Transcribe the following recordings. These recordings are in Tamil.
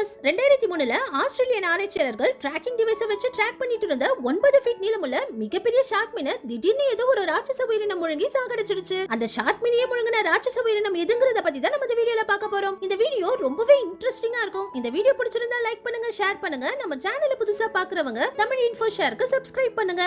டிவைஸ் ரெண்டாயிரத்தி மூணுல ஆஸ்திரேலியன் ஆராய்ச்சியாளர்கள் டிராக்கிங் டிவைஸை வச்சு ட்ராக் பண்ணிட்டு இருந்த ஒன்பது ஃபீட் நீளமுள்ள மிகப்பெரிய ஷார்க் மீனை திடீர்னு ஏதோ ஒரு ராட்சச உயிரினம் முழுங்கி சாகடிச்சிருச்சு. அந்த ஷார்க் மீனையே முழுங்கின ராட்சச உயிரினம் எதுங்கிறத பத்தி தான் நம்ம இந்த வீடியோல பார்க்க போறோம். இந்த வீடியோ ரொம்பவே இன்ட்ரெஸ்டிங்கா இருக்கும். இந்த வீடியோ பிடிச்சிருந்தா லைக் பண்ணுங்க ஷேர் பண்ணுங்க. நம்ம சேனலை புதுசா பாக்குறவங்க தமிழ் இன்ஃபோ ஷேருக்கு சப்ஸ்கிரைப் பண்ணுங்க.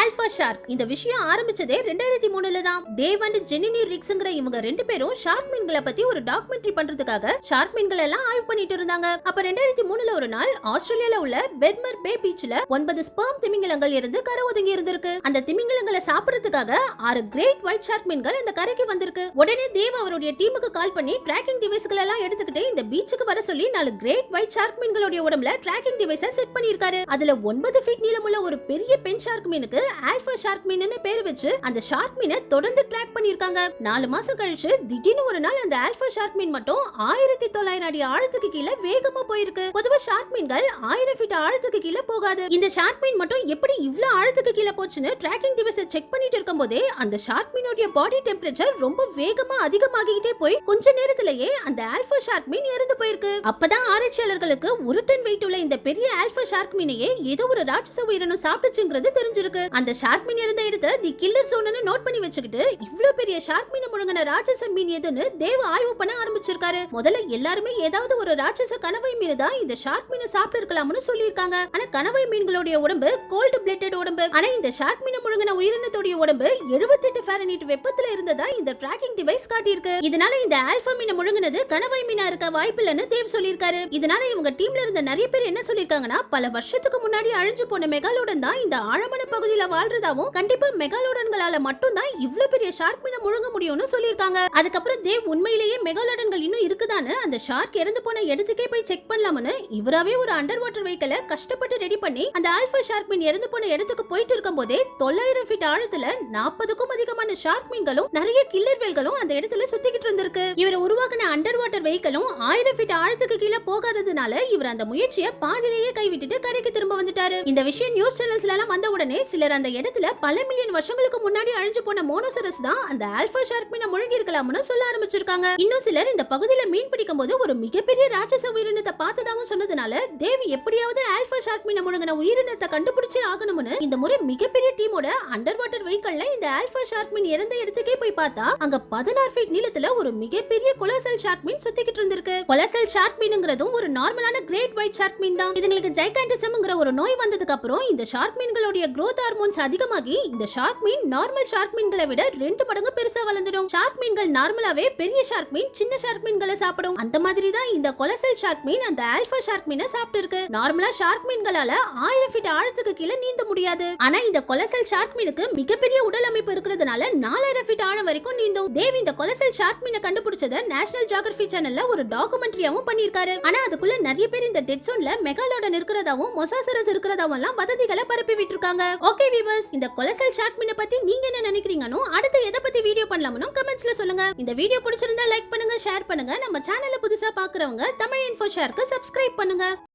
ஆல்பா ஷார்க் இந்த விஷயம் ஆரம்பிச்சதே ரெண்டாயிரத்தி மூணுல தான். தேவ் அண்ட் ஜெனினி ரிக்ஸ்ங்கிற இவங்க ரெண்டு பேரும் ஷார்க் மீன்களை பத்தி ஒரு டாக்குமெண்ட்ரி பண்றதுக்காக ஷார்க் மீன்கள் எல்லாம் ஆய்வு பண்ணிட்டு இருந்தாங்க. அப்ப ரெண்டாயிரத்தி மூணுல ஒரு நாள் ஆஸ்திரேலியால உள்ள பெட்மர் பே பீச்ல ஒன்பது ஸ்பெர்ம் திமிங்கலங்கள் இருந்து கரை ஒதுங்கி இருந்திருக்கு. அந்த திமிங்கலங்களை சாப்பிடுறதுக்காக ஆறு கிரேட் ஒயிட் ஷார்க் மீன்கள் அந்த கரைக்கு வந்திருக்கு. உடனே தேவ் அவருடைய டீமுக்கு கால் பண்ணி டிராக்கிங் டிவைஸ்கள் எல்லாம் எடுத்துக்கிட்டு இந்த பீச்சுக்கு வர சொல்லி நாலு கிரேட் ஒயிட் ஷார்க் மீன்களுடைய உடம்புல டிராக்கிங் டிவைஸை செட் பண்ணியிருக்காரு. அதுல ஒன்பது ஃபீட் நீளமுள்ள ஒரு பெரிய பெண் ஷார்க் மீனுக்கு ஆல்பா ஷார்க் மீன்னு பேர் வச்சு அந்த ஷார்க் மீனை தொடர்ந்து ட்ராக் பண்ணிருக்காங்க நாலு மாசம் கழிச்சு திடீர்னு ஒரு நாள் அந்த ஆல்பா ஷார்க் மீன் மட்டும் ஆயிரத்தி தொள்ளாயிரம் அடி ஆழத்துக்கு கீழே வேகமா போயிருக்கு. பொதுவா ஷார்க் மீன்கள் ஆயிரம் ஃபீட் ஆழத்துக்கு கீழே போகாது. இந்த ஷார்க் மீன் மட்டும் எப்படி இவ்ளோ ஆழத்துக்கு கீழே போச்சுன்னு ட்ராக்கிங் டிவைஸை செக் பண்ணிட்டு இருக்கும்போதே அந்த ஷார்க் மீனுடைய பாடி டெம்பரேச்சர் ரொம்ப வேகமா அதிகமாகிக்கிட்டே போய் கொஞ்ச நேரத்திலேயே அந்த ஆல்பா ஷார்க் மீன் இறந்து போயிருக்கு. அப்பதான் ஆராய்ச்சியாளர்களுக்கு ஒரு டன் வெயிட் உள்ள இந்த பெரிய ஆல்பா ஷார்க் மீனையே ஏதோ ஒரு ராட்சச உயிரினம் சாப்பிட்டுச்சுங்கிறது தெரிஞ்சிருக்கு. அந்த ஷார்க் மீன் இருந்த இடத்த தி கில்லர் சோனு நோட் பண்ணி வச்சுக்கிட்டு இவ்வளவு பெரிய ஷார்க் மீன் முழுங்கின ராட்சச மீன் எதுன்னு தேவ ஆய்வு பண்ண ஆரம்பிச்சிருக்காரு. முதல்ல எல்லாருமே ஏதாவது ஒரு ராட்சச கணவை மீன் தான் இந்த ஷார்க் மீனை சாப்பிட்டு இருக்கலாம்னு சொல்லியிருக்காங்க. ஆனா கணவை மீன்களுடைய உடம்பு கோல்டு பிளட்டட் உடம்பு ஆனா இந்த ஷார்க் மீனை முழுங்கின உயிரினத்துடைய உடம்பு 78 ஃபாரன்ஹீட் வெப்பத்துல இருந்ததா இந்த டிராக்கிங் டிவைஸ் காட்டியிருக்கு. இதனால இந்த ஆல்பா மீனை முழுங்கினது கனவை மீனா இருக்க வாய்ப்பில்லைன்னு தேவ் சொல்லியிருக்காரு. இதனால இவங்க டீம்ல இருந்த நிறைய பேர் என்ன சொல்லியிருக்காங்கன்னா பல வருஷத்துக்கு முன்னாடி அழிஞ்சு போன மெகாலோடன் தான் இந்த ஆழமான பகுதியில் வாழ்றதாவும் கண்டிப்பா மெகாலோடன்களால மட்டும் இவ்வளவு இவ்ளோ பெரிய ஷார்க் மீனை முழுங்க முடியும்னு சொல்லியிருக்காங்க. அதுக்கப்புறம் தேவ் உண்மையிலேயே மெகாலோடன்கள் இன்னும் இருக்குதான்னு அந்த ஷார்க் இறந்து போன இடத்துக்கே போய் செக் பண்ணலாம்னு இவராவே ஒரு அண்டர் வாட்டர் வெஹிக்கல கஷ்டப்பட்டு ரெடி பண்ணி அந்த ஆல்பா ஷார்க் மீன் இறந்து போன இடத்துக்கு போயிட்டு இருக்கும் போதே தொள்ளாயிரம் ஃபீட் ஆழத்துல நாற்பதுக்கும் அதிகமான ஷார்க் மீன்களும் நிறைய கில்லர் வேல்களும் அந்த இடத்துல சுத்திக்கிட்டு இருந்திருக்கு. இவர் உருவாக்கின அண்டர் வாட்டர் வெஹிக்கலும் ஆயிரம் ஃபீட் ஆழத்துக்கு கீழே போகாததுனால இவர் அந்த முயற்சியை பாதியிலேயே கைவிட்டுட்டு கரைக்கு திரும்ப வந்துட்டாரு. இந்த விஷயம் நியூஸ் சேனல்ஸ்ல எல்லாம் வந்த உடனே சிலர் அந்த இடத்துல பல மில்லியன் வருஷங்களுக்கு முன்னாடி அழிஞ்சு போன மோனோசரஸ் தான் அந்த ஆல்பா ஷார்க் மீனை முழுகி இருக்கலாம்னு சொல்ல ஆரம்பிச்சிருக்காங்க. இன்னும் சிலர் இந்த பகுதியில மீன் பிடிக்கும் போது ஒரு மிகப்பெரிய ராட்சச உயிரினத்தை பார்த்ததாகவும் சொன்னதுனால தேவி எப்படியாவது ஆல்பா ஷார்க் மீனை முழுங்கின உயிரினத்தை கண்டுபிடிச்சே ஆகணும்னு இந்த முறை மிகப்பெரிய டீமோட அண்டர் வாட்டர் வெஹிக்கல்ல இந்த ஆல்பா ஷார்க் மீன் இறந்த இடத்துக்கே போய் பார்த்தா அங்க பதினாறு ஃபீட் நீளத்துல ஒரு மிகப்பெரிய கொலசல் ஷார்க் மீன் சுத்திக்கிட்டு இருந்திருக்கு. கொலசல் ஷார்க் மீனுங்கிறதும் ஒரு நார்மலான கிரேட் ஒயிட் ஷார்க் மீன் தான். இதுங்களுக்கு ஜைகாண்டிசம்ங்கிற ஒரு நோய் வந்ததுக்கு அப்புறம் இந்த ஷார்க் மீன்களுடைய growth ஹார்மோன்ஸ் அதிகமாகி இந்த ஷார்க் மீன் நார்மல் ஷார்க் மீன்களை விட ரெண்டு மடங்கு பெருசா வளர்ந்துடும். ஷார்க் மீன்கள் நார்மலாவே பெரிய ஷார்க் மீன் சின்ன ஷார்க் மீன்களை சாப்பிடும். அந்த மாதிரி தான் இந்த கொலசல் ஷார்க் மீன் அந்த ஆல்பா ஷார்க் மீனை சாப்பிட்டு இருக்கு நார்மலா ஷார்க் மீன்களால ஆயிரம் ஃபீட் ஆழத்துக்கு கீழே நீந்த முடியாது. ஆனா இந்த கொலசல் ஷார்க் மீனுக்கு மிகப்பெரிய உடல் அமைப்பு இருக்கிறதுனால நாலாயிரம் ஃபீட் ஆழம் வரைக்கும் நீந்தும். தேவ் இந்த கொலசல் ஷார்க் மீனை கண்டுபிடிச்சதை நேஷனல் ஜியாகிரபி சேனல்ல ஒரு டாக்குமெண்ட்ரியாவும் பண்ணியிருக்காரு. ஆனா அதுக்குள்ள நிறைய பேர் இந்த டெட் ஜோன்ல மெகாலோடன் இருக்கிறதாவும் மொசாசரஸ் இருக்கிறதாவும் எல்லாம் வதந்திகளை பரப்பி விட்டுருக்காங்க. ஓகே வீவர்ஸ் இந்த கொலசல் ஷார்க் மீனை பத்தி நீங்க என்ன நினைக்கிறீங்கன்னு அடுத்து எதை பத்தி வீடியோ பண்ணலாம்னு கமெண்ட்ஸ்ல சொல்லுங்க. இந்த வீடியோ பிடிச்சிருந்தா லைக் பண்ணுங்க ஷேர் பண்ணுங்க. நம்ம சேனலை புதுசா பாக்குறவங்க தமிழ் இன்ஃபோ ஷேருக்கு சப்ஸ்கிரைப் பண்ணுங்க.